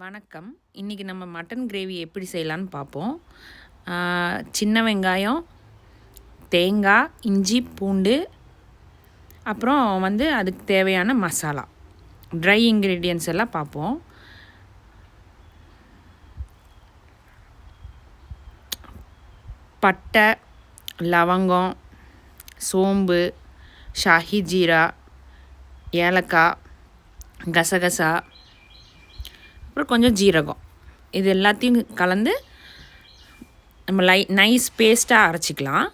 வணக்கம். இன்றைக்கி நம்ம மட்டன் கிரேவி எப்படி செய்யலான்னு பார்ப்போம். சின்ன வெங்காயம் தேங்காய் இஞ்சி பூண்டு அப்புறம் வந்து அதுக்கு தேவையான மசாலா. ட்ரை இன்க்ரீடியன்ஸ் எல்லாம் பார்ப்போம். பட்டை லவங்கம் சோம்பு ஷாஹி ஜீரா ஏலக்காய் கசகசா அப்புறம் கொஞ்சம் ஜீரகம். இது எல்லாத்தையும் கலந்து நம்ம லை நைஸ் பேஸ்ட்டாக அரைச்சிக்கலாம்.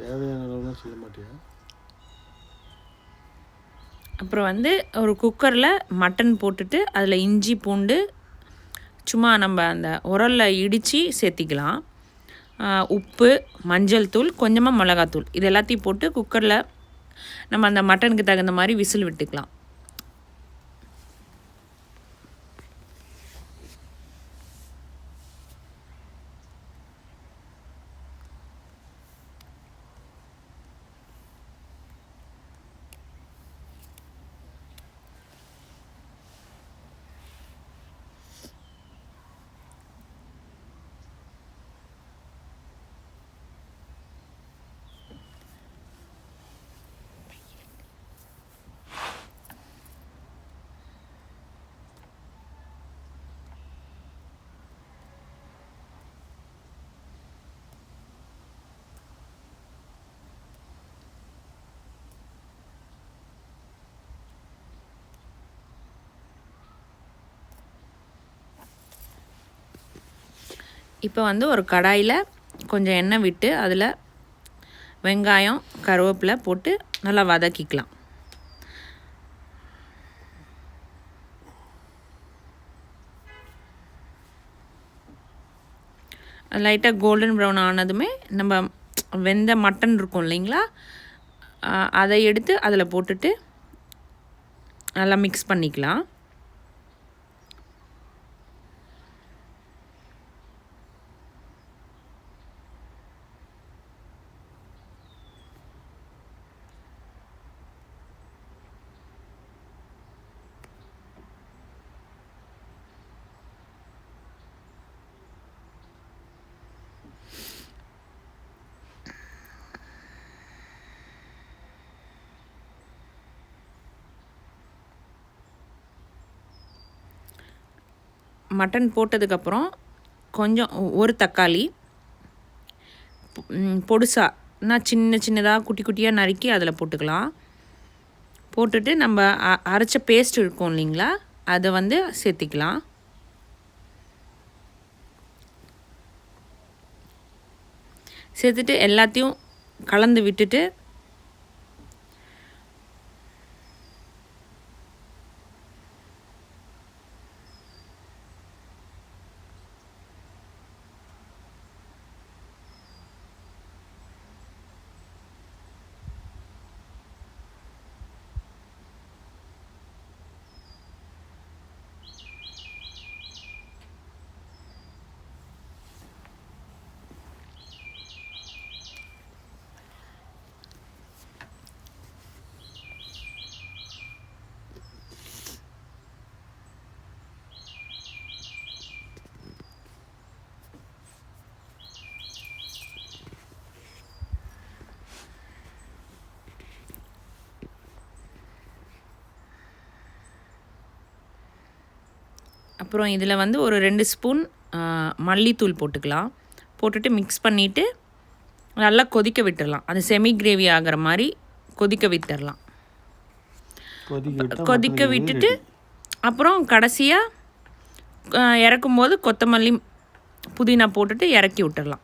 தேவையான அளவுலாம் செய்ய மாட்டியா? அப்புறம் வந்து ஒரு குக்கரில் மட்டன் போட்டுட்டு அதில் இஞ்சி பூண்டு சும்மா நம்ம அந்த உரலில் இடித்து சேர்த்திக்கலாம். உப்பு மஞ்சள் தூள் கொஞ்சமாக மிளகாத்தூள். இது எல்லாத்தையும் போட்டு குக்கரில் நம்ம அந்த மட்டனுக்கு தகுந்த மாதிரி விசில் விட்டுக்கலாம். இப்போ வந்து ஒரு கடாயில் கொஞ்சம் எண்ணெய் விட்டு அதில் வெங்காயம் கருவேப்பிலை போட்டு நல்லா வதக்கிக்கலாம். லைட்டாக கோல்டன் ப்ரௌன் ஆனதுமே நம்ம வெந்த மட்டன் இருக்கும் இல்லைங்களா? அதை எடுத்து அதில் போட்டுட்டு நல்லா மிக்ஸ் பண்ணிக்கலாம். மட்டன் போட்டதுக்கப்புறம் கொஞ்சம் ஒரு தக்காளி பொடுசாக நான் சின்ன சின்னதாக குட்டி குட்டியாக நறுக்கி அதில் போட்டுக்கலாம். போட்டுட்டு நம்ம அ- அரைச்ச பேஸ்ட் இருக்கும் இல்லைங்களா? அதை வந்து சேர்த்திக்கலாம். சேர்த்துட்டு எல்லாத்தையும் கலந்து விட்டுட்டு அப்புறம் இதில் வந்து ஒரு ரெண்டு ஸ்பூன் மல்லித்தூள் போட்டுக்கலாம். போட்டுட்டு மிக்ஸ் பண்ணிவிட்டு நல்லா கொதிக்க விட்டுறலாம். அது செமி கிரேவி ஆகிற மாதிரி கொதிக்க விட்டுறலாம். கொதிக்க விட்டுட்டு அப்புறம் கடைசியாக இறக்கும்போது கொத்தமல்லி புதினா போட்டுட்டு இறக்கி விட்டுறலாம்.